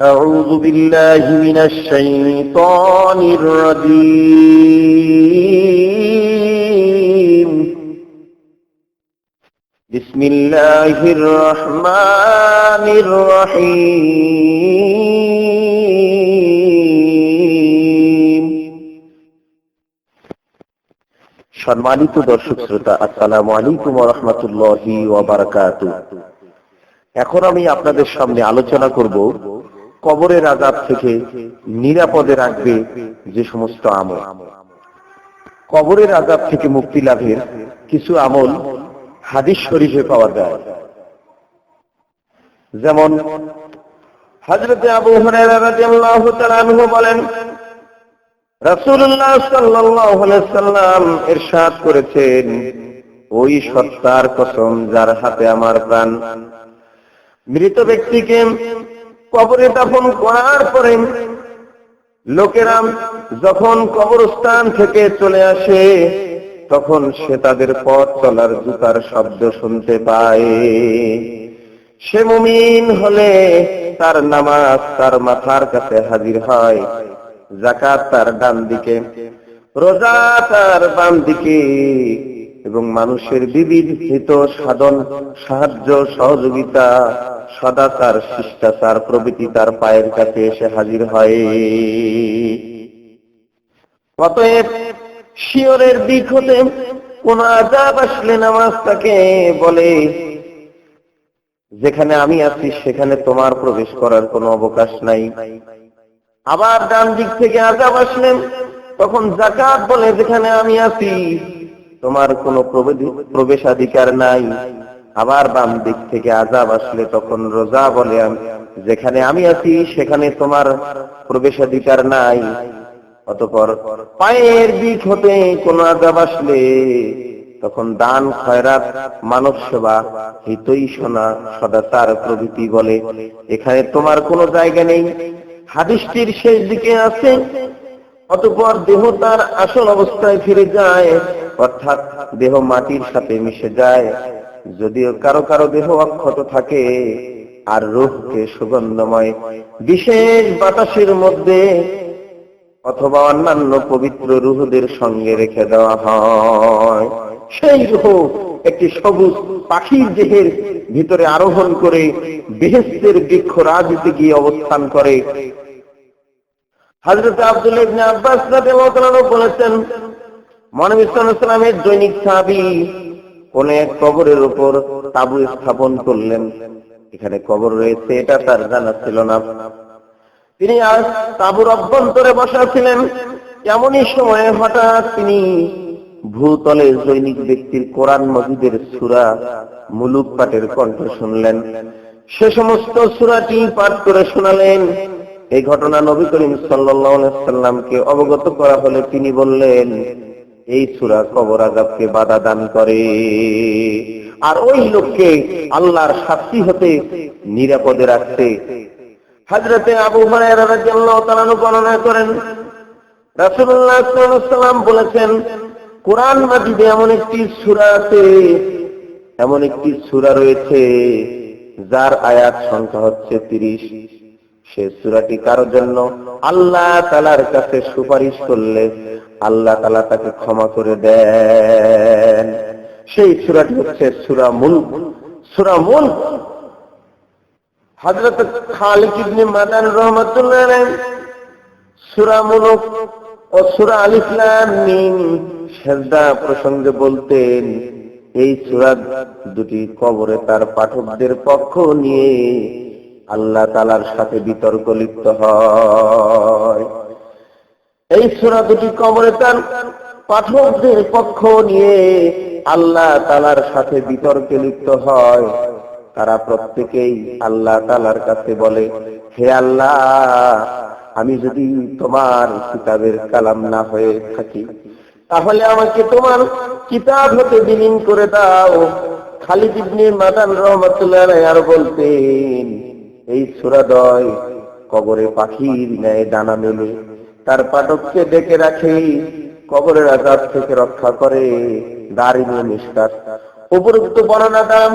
أعوذ بالله من الشيطان الرجيم بسم الله الرحمن الرحيم সম্মানিত দর্শক শ্রোতা আসসালামু আলাইকুম রহমতুল্লাহি এখন আমি আপনাদের সামনে আলোচনা করব কবরের আজাব থেকে নিরাপদে রাখবে যে সমস্ত আমল। কবরের আজাব থেকে মুক্তি লাভের কিছু আমল হাদিস শরীফে পাওয়া যায়। যেমন, হযরতে আবু বলেন করেছেন, ওই সত্তার কসম যার হাতে আমার প্রাণ। মৃত ব্যক্তিকে কবরে দাফন করার পরে লোকেরা যখন কবরস্থান থেকে চলে আসে, তখন সে তাদের পথ চলার জুতার শব্দ শুনতে পায়। সে মুমিন হলে তার নামাজ তার মাথার কাছে হাজির হয় জাকাত তার ডান দিকে, রোজা তার বাম দিকে এবং মানুষের বিবিধ হিত সাধন, সাহায্য, সহযোগিতা সদাচার, শিষ্টাচার প্রভৃতি তার পায়ের কাছে এসে হাজির হয়। অতএব শিওরের দিক হতে কোন আজাব আসলে নামাজ তাকে বলে, যেখানে আমি আছি, সেখানে তোমার প্রবেশ করার কোনো অবকাশ নাই। আবার ডান দিক থেকে আজাব আসলেন তখন জাকাত বলে, যেখানে আমি আছি তোমার কোনো প্রবেশাধিকার নাই। আবার বাম দিক থেকে আজাব আসলে তখন রোজা বলে, যেখানে আমি আছি, সেখানে তোমার প্রবেশাধিকার নাই। অতপর পায়ের দিক হতে কোন আজাব আসলে, তখন দান খয়রাত মানব সেবা হিতই সোনা সদাচার প্রভৃতি বলে। এখানে তোমার কোনো জায়গা নেই, হাদিসটির শেষ দিকে আছে, অতপর দেহ তার আসল অবস্থায় ফিরে যায়। অর্থাৎ দেহ মাটির সাথে মিশে যায়। যদিও কারও কারও দেহ অক্ষত থাকে, আর রূহকে সুগন্ধময়, বিশেষ বাতাসের মধ্যে অথবা অন্যান্য পবিত্র রুহদের সঙ্গে রেখে দেওয়া হয়। সেই রুহ একটি সবুজ পাখির দেহের ভিতরে আরোহণ করে বেহেস্তের বৃক্ষ রাজনীতি গিয়ে অবস্থান করে। হজরত আব্দুল আব্বাস বলেছেন মহানবী সাল্লামের দৈনিক সাহাবী কোন এক কবরের উপর তাবু স্থাপন করলেন। এখানে কবর রয়েছে, এটা তার জানা ছিল না। তিনি আজ তাবুর অভ্যন্তরে বসা ছিলেন। এমনই সময়ে হঠাৎ তিনি ভূতলে দৈনিক ব্যক্তির কোরআন মজিদের সুরা মুলুক পাঠের কণ্ঠ শুনলেন। সে সমস্ত সুরাটি পাঠ করে শোনালেন। এই ঘটনা নবী করিম সাল্লামকে অবগত করা হলে তিনি বললেন এই সুরা কবর আজাবকে বাধা দান করে। আর ওই লোককে আল্লাহর শাস্তি হতে নিরাপদে রাখতে। হাজরতে আবু হরাইরাদিয়াল্লাহু বর্ণনা করেন, রাসূলুল্লাহ সাল্লাম বলেছেন, কোরআন মাজিদে এমন একটি সূরা আছে, এমন একটি সূরা রয়েছে, যার আয়াত সংখ্যা হচ্ছে 30 সে সূরাটি কারোর জন্য আল্লাহ তালার কাছে সুপারিশ করলে আল্লাহ তালা তাকে ক্ষমা করে দেন। সেই সুরাটি হচ্ছে সুরা মুল সুরা মুল হজরত খালিক মাদান রহমতুল্লাহ সুরা মুলুক ও সুরা আলিফলাম সেজদা প্রসঙ্গে বলতেন, এই সুরা দুটি কবরে তার পাঠকদের পক্ষ নিয়ে আল্লাহ তালার সাথে বিতর্ক লিপ্ত হয়। এই সুরা দুটি কবরে তার পাঠকদের পক্ষ নিয়ে আল্লাহ তালার সাথে বিতর্কে লিপ্ত হয়। তারা প্রত্যেকেই আল্লাহ তালার কাছে বলে, হে আল্লাহ, আমি যদি তোমার কিতাবের কালাম না হয়ে থাকি, তাহলে আমাকে তোমার কিতাব হতে বিলীন করে দাও। খালিদ মাদান রহমতুল্লাহ আর বলতেন এই সুরাদয় কবরে পাখির ন্যায় ডানা মেলে, তার পাঠককে ডেকে রাখে, কবরের আজাদ থেকে রক্ষা করে দাঁড়িয়ে নিষ্কাশ উপরোক্ত বর্ণনা দাম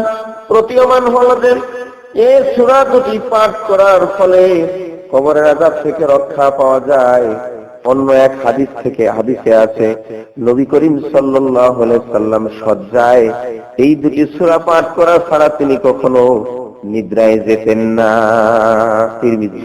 প্রতীয়মান হল যে, এ সুরা দুটি পাঠ করার ফলে কবরের আজাব থেকে রক্ষা পাওয়া যায়। অন্য এক হাদিস থেকে হাদিসে আছে, নবী করিম আলাইহি সাল্লাম সজ্জায় এই দুটি সূরা পাঠ করা ছাড়া তিনি কখনো নিদ্রায় যেতেন না তিরমিজি